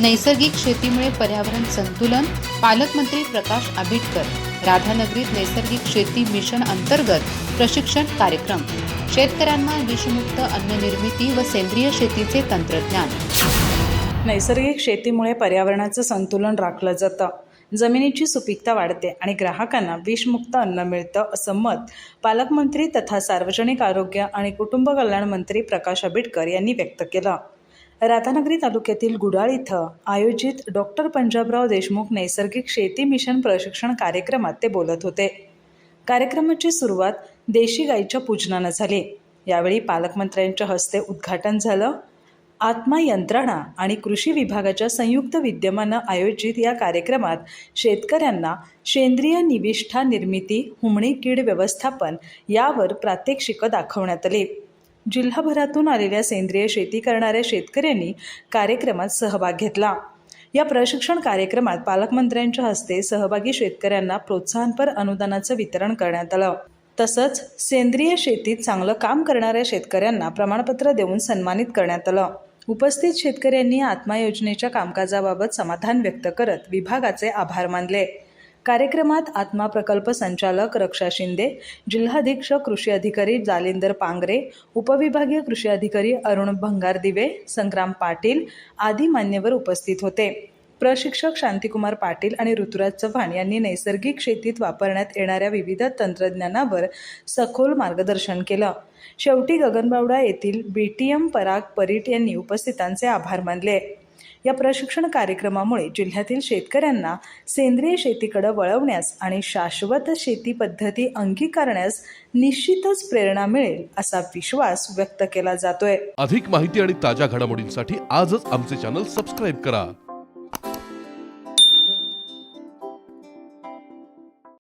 नैसर्गिक शेतीमुळे पर्यावरण संतुलन पालकमंत्री प्रकाश आंबेडकर राधानगरीत नैसर्गिक शेती मिशन अंतर्गत प्रशिक्षण कार्यक्रम शेतकऱ्यांना विषमुक्त अन्न निर्मिती व सेंद्रिय शेतीचे तंत्रज्ञान. नैसर्गिक शेतीमुळे पर्यावरणाचं संतुलन राखलं जातं. जमिनीची सुपीकता वाढते आणि ग्राहकांना विषमुक्त अन्न मिळतं असं मत पालकमंत्री तथा सार्वजनिक आरोग्य आणि कुटुंब कल्याण मंत्री प्रकाश आंबेडकर यांनी व्यक्त केलं. राधानगरी तालुक्यातील गुडाळ इथं आयोजित डॉक्टर पंजाबराव देशमुख नैसर्गिक शेती मिशन प्रशिक्षण कार्यक्रमात ते बोलत होते. कार्यक्रमाची सुरुवात देशी गाईच्या पूजनानं झाली. यावेळी पालकमंत्र्यांच्या हस्ते उद्घाटन झालं. आत्मा यंत्रणा आणि कृषी विभागाच्या संयुक्त विद्यमानं आयोजित या कार्यक्रमात शेतकऱ्यांना सेंद्रिय निविष्ठा निर्मिती हुमणी कीड व्यवस्थापन यावर प्रात्यक्षिकं दाखवण्यात आली. जिल्हाभरातून आलेल्या सेंद्रिय शेती करणाऱ्या शेतकऱ्यांनी कार्यक्रमात सहभाग घेतला. या प्रशिक्षण कार्यक्रमात पालकमंत्र्यांच्या हस्ते सहभागी शेतकऱ्यांना प्रोत्साहनपर अनुदानाचं वितरण करण्यात आलं. तसंच सेंद्रिय शेतीत चांगलं काम करणाऱ्या शेतकऱ्यांना प्रमाणपत्र देऊन सन्मानित करण्यात आलं. उपस्थित शेतकऱ्यांनी आत्मा योजनेच्या कामकाजाबाबत समाधान व्यक्त करत विभागाचे आभार मानले. कार्यक्रमात आत्मा प्रकल्प संचालक रक्षा शिंदे जिल्हाधीक्षक कृषी अधिकारी जालिंदर पांगरे उपविभागीय कृषी अधिकारी अरुण भंगारदिवे संग्राम पाटील आदी मान्यवर उपस्थित होते. प्रशिक्षक शांतिकुमार पाटील आणि ऋतुराज चव्हाण यांनी नैसर्गिक शेतीत वापरण्यात येणाऱ्या विविध तंत्रज्ञानावर सखोल मार्गदर्शन केलं. शेवटी गगनबावडा येथील बीटीएम पराग परीट यांनी उपस्थितांचे आभार मानले. या प्रशिक्षण कार्यक्रमामुळे जिल्ह्यातील शेतकऱ्यांना सेंद्रिय शेतीकडे वळवण्यास आणि शाश्वत शेती पद्धती अंगीकारण्यास निश्चितच प्रेरणा मिळेल असा विश्वास व्यक्त केला जातोय. अधिक माहिती आणि ताज्या घडामोडींसाठी आजच आमचे चॅनल सबस्क्राईब करा.